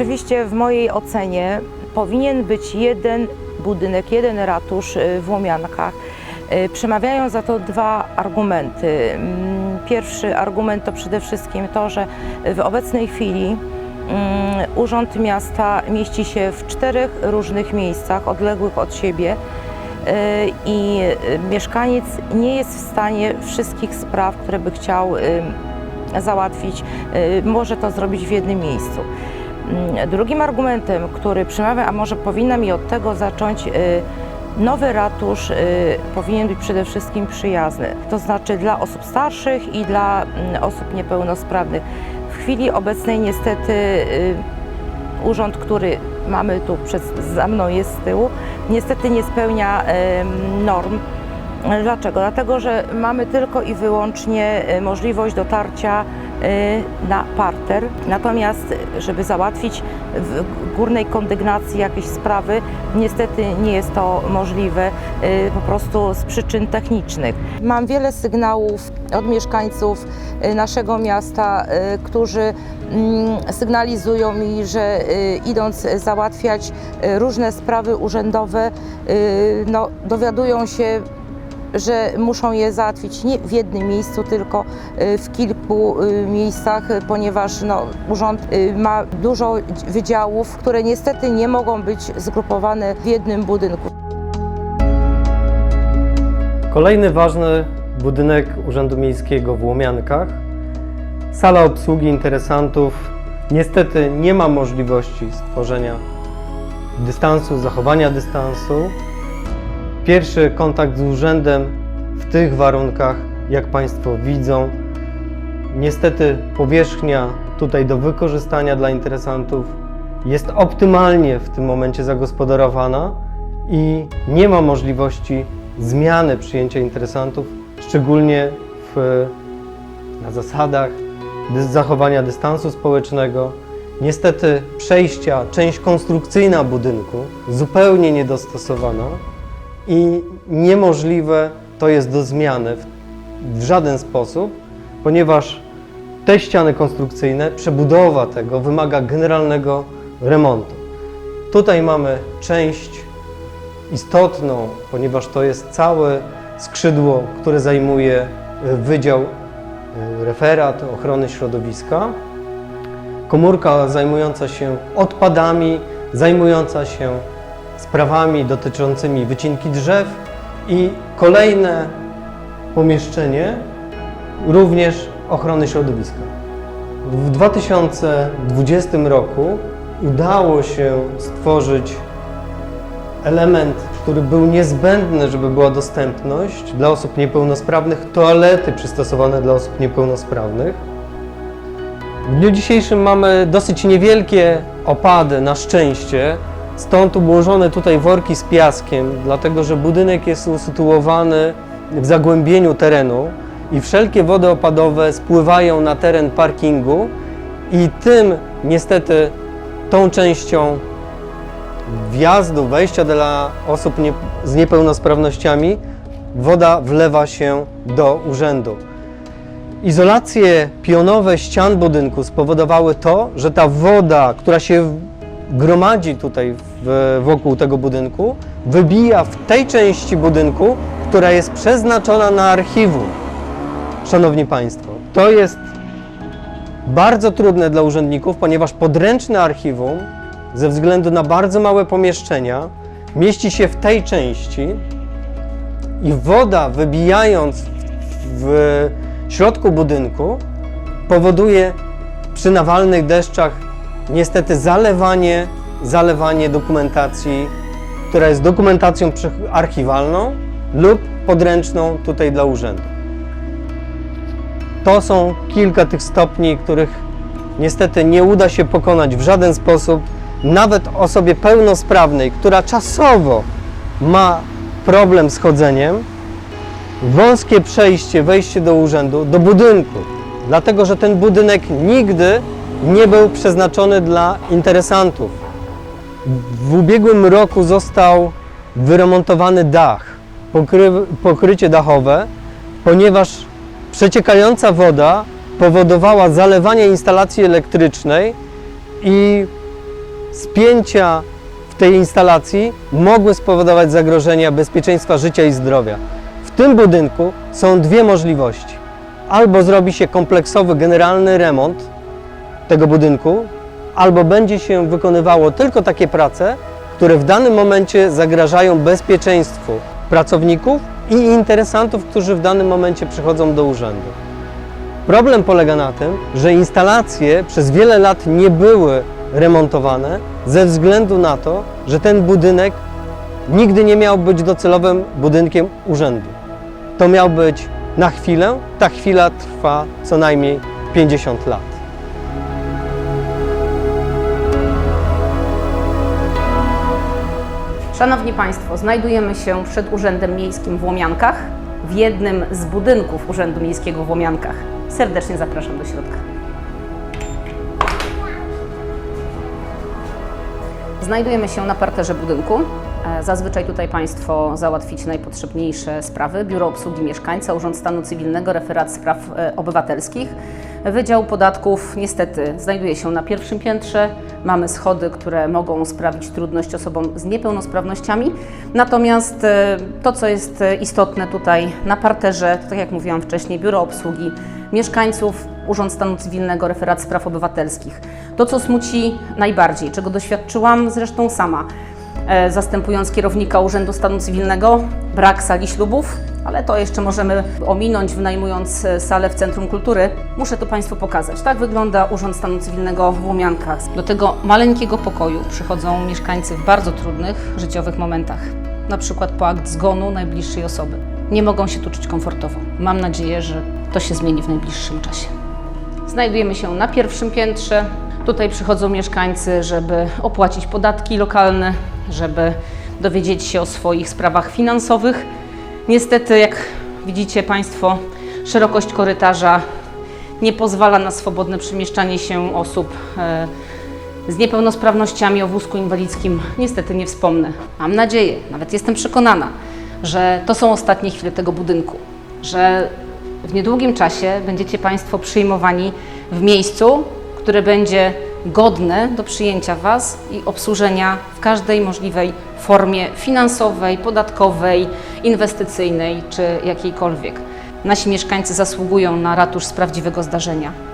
Oczywiście w mojej ocenie powinien być jeden budynek, jeden ratusz y, w Łomiankach. Y, Przemawiają za to dwa argumenty. Mm, Pierwszy argument to przede wszystkim to, że w obecnej chwili mm, Urząd Miasta mieści się w czterech różnych miejscach odległych od siebie y, i mieszkaniec nie jest w stanie wszystkich spraw, które by chciał załatwić, może to zrobić w jednym miejscu. Mm, Drugim argumentem, który przemawia, a może powinna mi od tego zacząć, y, nowy ratusz y, powinien być przede wszystkim przyjazny, to znaczy dla osób starszych i dla mm, osób niepełnosprawnych. W chwili obecnej niestety y, urząd, który mamy tu przed, za mną jest z tyłu, niestety nie spełnia norm. Dlaczego? Dlatego, że mamy tylko i wyłącznie możliwość dotarcia na parter. Natomiast, żeby załatwić w górnej kondygnacji jakieś sprawy, niestety nie jest to możliwe e, po prostu z przyczyn technicznych. Mam wiele sygnałów od mieszkańców e, naszego miasta, którzy mm, sygnalizują mi, że idąc załatwiać różne sprawy urzędowe, no, dowiadują się że muszą je załatwić nie w jednym miejscu, tylko y, w kilku y, miejscach, ponieważ no, urząd y, ma dużo wydziałów, które niestety nie mogą być zgrupowane w jednym budynku. Kolejny ważny budynek Urzędu Miejskiego w Łomiankach. Sala obsługi interesantów. Niestety nie ma możliwości stworzenia dystansu, zachowania dystansu. Pierwszy kontakt z urzędem w tych warunkach, jak Państwo widzą. Niestety powierzchnia tutaj do wykorzystania dla interesantów jest optymalnie w tym momencie zagospodarowana i nie ma możliwości zmiany przyjęcia interesantów, szczególnie w, na zasadach zachowania dystansu społecznego. Niestety przejścia, część konstrukcyjna budynku zupełnie niedostosowana i niemożliwe to jest do zmiany w, w żaden sposób, ponieważ te ściany konstrukcyjne, przebudowa tego wymaga generalnego remontu. Tutaj mamy część istotną, ponieważ to jest całe skrzydło, które zajmuje y, Wydział y, Referat Ochrony Środowiska. Komórka zajmująca się odpadami, zajmująca się sprawami dotyczącymi wycinki drzew i kolejne pomieszczenie również ochrony środowiska. W 2020 roku udało się stworzyć element, który był niezbędny, żeby była dostępność dla osób niepełnosprawnych, toalety przystosowane dla osób niepełnosprawnych. W dniu dzisiejszym mamy dosyć niewielkie opady, na szczęście, stąd ułożone tutaj worki z piaskiem, dlatego że budynek jest usytuowany w zagłębieniu terenu i wszelkie wody opadowe spływają na teren parkingu i tym niestety tą częścią wjazdu, wejścia dla osób nie, z niepełnosprawnościami woda wlewa się do urzędu. Izolacje pionowe ścian budynku spowodowały to, że ta woda, która się gromadzi tutaj w, wokół tego budynku, wybija w tej części budynku, która jest przeznaczona na archiwum. Szanowni Państwo, to jest bardzo trudne dla urzędników, ponieważ podręczne archiwum, ze względu na bardzo małe pomieszczenia, mieści się w tej części i woda wybijając w środku budynku powoduje przy nawalnych deszczach niestety zalewanie, zalewanie dokumentacji, która jest dokumentacją archiwalną lub podręczną tutaj dla urzędu. To są kilka tych stopni, których niestety nie uda się pokonać w żaden sposób, nawet osobie pełnosprawnej, która czasowo ma problem z chodzeniem, wąskie przejście, wejście do urzędu, do budynku, dlatego że ten budynek nigdy nie był przeznaczony dla interesantów. W ubiegłym roku został wyremontowany dach, pokry, pokrycie dachowe, ponieważ przeciekająca woda powodowała zalewanie instalacji elektrycznej i spięcia w tej instalacji mogły spowodować zagrożenia bezpieczeństwa życia i zdrowia. W tym budynku są dwie możliwości. Albo zrobi się kompleksowy, generalny remont tego budynku, albo będzie się wykonywało tylko takie prace, które w danym momencie zagrażają bezpieczeństwu pracowników i interesantów, którzy w danym momencie przychodzą do urzędu. Problem polega na tym, że instalacje przez wiele lat nie były remontowane ze względu na to, że ten budynek nigdy nie miał być docelowym budynkiem urzędu. To miał być na chwilę, ta chwila trwa co najmniej 50 lat. Szanowni Państwo, znajdujemy się przed Urzędem Miejskim w Łomiankach, w jednym z budynków Urzędu Miejskiego w Łomiankach. Serdecznie zapraszam do środka. Znajdujemy się na parterze budynku. E, Zazwyczaj tutaj Państwo załatwicie najpotrzebniejsze sprawy. Biuro Obsługi Mieszkańca, Urząd Stanu Cywilnego, Referat Spraw e, Obywatelskich. Wydział Podatków niestety znajduje się na pierwszym piętrze. Mamy schody, które mogą sprawić trudność osobom z niepełnosprawnościami. Natomiast e, to, co jest e, istotne tutaj na parterze, to tak jak mówiłam wcześniej, Biuro Obsługi Mieszkańców, Urząd Stanu Cywilnego, Referat Spraw Obywatelskich. To, co smuci najbardziej, czego doświadczyłam zresztą sama, e, zastępując kierownika Urzędu Stanu Cywilnego, brak sali ślubów, ale to jeszcze możemy ominąć, wynajmując e, salę w Centrum Kultury. Muszę to Państwu pokazać. Tak wygląda Urząd Stanu Cywilnego w Łomiankach. Do tego maleńkiego pokoju przychodzą mieszkańcy w bardzo trudnych życiowych momentach, na przykład po akt zgonu najbliższej osoby. Nie mogą się tu czuć komfortowo. Mam nadzieję, że to się zmieni w najbliższym czasie. Znajdujemy się na pierwszym piętrze. Tutaj przychodzą mieszkańcy, żeby opłacić podatki lokalne, żeby dowiedzieć się o swoich sprawach finansowych. Niestety, jak widzicie Państwo, szerokość korytarza nie pozwala na swobodne przemieszczanie się osób e, z niepełnosprawnościami o wózku inwalidzkim. Niestety nie wspomnę. Mam nadzieję, nawet jestem przekonana, że to są ostatnie chwile tego budynku, że w niedługim czasie będziecie Państwo przyjmowani w miejscu, które będzie godne do przyjęcia Was i obsłużenia w każdej możliwej formie finansowej, podatkowej, inwestycyjnej czy jakiejkolwiek. Nasi mieszkańcy zasługują na ratusz z prawdziwego zdarzenia.